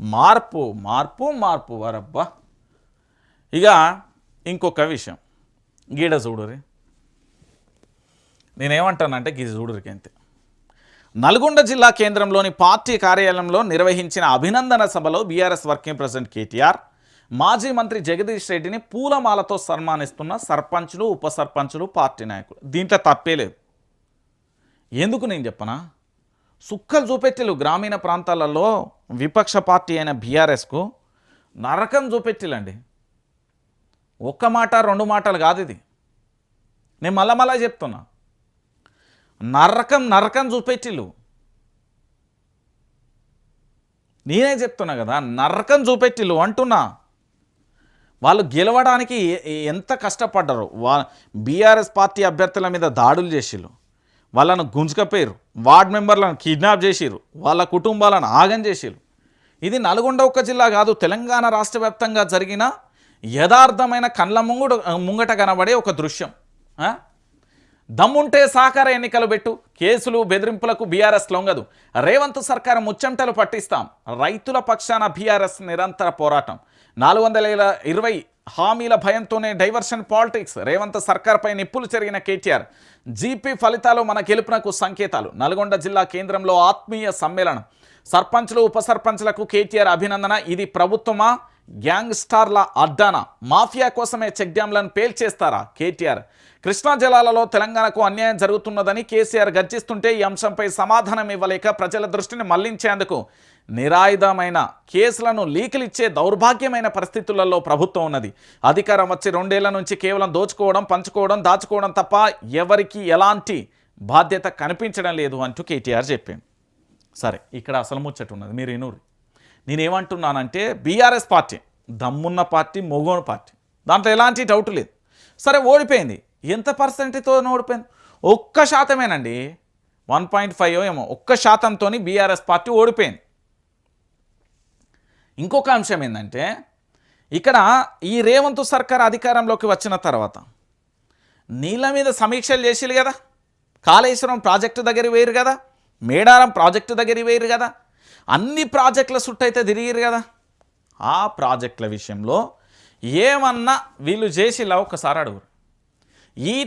మార్పు మార్పు మార్పు వరబ్బా. ఇక ఇంకొక విషయం. గీడ చూడురి. నేనేమంటానంటే గీడ చూడురికి అంతే. నల్గొండ జిల్లా కేంద్రంలోని పార్టీ కార్యాలయంలో నిర్వహించిన అభినందన సభలో బీఆర్ఎస్ వర్కింగ్ ప్రెసిడెంట్ కేటీఆర్ మాజీ మంత్రి జగదీష్ రెడ్డిని పూలమాలతో సన్మానిస్తున్న సర్పంచులు ఉప సర్పంచులు పార్టీ నాయకులు. దీంట్లో తప్పే లేదు. ఎందుకు నేను చెప్పనా? సుక్కలు చూపెట్టెలు గ్రామీణ ప్రాంతాలలో విపక్ష పార్టీ అయిన బీఆర్ఎస్కు నరకం చూపెట్టిలండి. ఒక్క మాట రెండు మాటలు కాదు ఇది. నేను మళ్ళా మళ్ళా చెప్తున్నా. నరకం నరకం చూపెట్టిల్లు. నేనే చెప్తున్నా కదా నరకం చూపెట్టిల్లు అంటున్నా. వాళ్ళు గెలవడానికి ఎంత కష్టపడ్డారు? వా బీఆర్ఎస్ పార్టీ అభ్యర్థుల మీద దాడులు చేసిళ్ళు వాళ్ళను గుంజుకపోయారు వార్డ్ మెంబర్లను కిడ్నాప్ చేసిరు వాళ్ళ కుటుంబాలను ఆగం చేసిరు ఇది నల్గొండ ఒక్క జిల్లా కాదు తెలంగాణ రాష్ట్ర వ్యాప్తంగా జరిగిన యథార్థమైన కళ్ళ ముంగుడు ముంగట కనబడే ఒక దృశ్యం. దమ్ముంటే సహకార ఎన్నికలు పెట్టు కేసులు బెదిరింపులకు బీఆర్ఎస్ లొంగదు. రేవంత్ సర్కార్ ముచ్చంటలు పట్టిస్తాం. రైతుల పక్షాన బీఆర్ఎస్ నిరంతర పోరాటం. నాలుగు వందల ఇరవై హామీల భయంతోనే డైవర్షన్ పాలిటిక్స్. రేవంత్ సర్కార్పై నిప్పులు చెరిగిన కేటీఆర్. జీపీ ఫలితాలు మన గెలుపునకు సంకేతాలు. నల్గొండ జిల్లా కేంద్రంలో ఆత్మీయ సమ్మేళనం. సర్పంచ్లు ఉప సర్పంచ్లకు కేటీఆర్ అభినందన. ఇది ప్రభుత్వమా? గ్యాంగ్స్టార్ల అడ్డాన? మాఫియా కోసమే చెక్ డ్యాంలను పేల్చేస్తారా కేటీఆర్? కృష్ణా జలాలలో తెలంగాణకు అన్యాయం జరుగుతున్నదని కేసీఆర్ గర్జిస్తుంటే ఈ అంశంపై సమాధానం ఇవ్వలేక ప్రజల దృష్టిని మళ్ళించేందుకు నిరాయుధమైన కేసులను లీకులిచ్చే దౌర్భాగ్యమైన పరిస్థితులలో ప్రభుత్వం ఉన్నది. అధికారం వచ్చి రెండేళ్ళ నుంచి కేవలం దోచుకోవడం పంచుకోవడం దాచుకోవడం తప్ప ఎవరికి ఎలాంటి బాధ్యత కనిపించడం లేదు అంటూ కేటీఆర్ చెప్పింది సరే ఇక్కడ అసలు ముచ్చట ఉన్నది. మీరు ఎనూరు నేనేమంటున్నానంటే బీఆర్ఎస్ పార్టీ దమ్మున్న పార్టీ మొగోని పార్టీ దాంట్లో ఎలాంటి డౌట్ లేదు. సరే ఓడిపోయింది. ఎంత పర్సెంట్తో ఓడిపోయింది? ఒక్క శాతమేనండి. వన్ పాయింట్ ఫైవ్ ఏమో. ఒక్క శాతంతో బీఆర్ఎస్ పార్టీ ఓడిపోయింది. ఇంకొక అంశం ఏంటంటే ఇక్కడ ఈ రేవంత్ సర్కార్ అధికారంలోకి వచ్చిన తర్వాత నీళ్ళ మీద సమీక్షలు చేసిరు కదా. కాళేశ్వరం ప్రాజెక్టు దగ్గర వేయరు కదా. మేడారం ప్రాజెక్టు దగ్గర వేయరు కదా. అన్ని ప్రాజెక్టుల చుట్టైతే తిరిగిరు కదా. ఆ ప్రాజెక్టుల విషయంలో ఏమన్నా వీళ్ళు చేసిలా ఒకసారి అడుగురు ఈ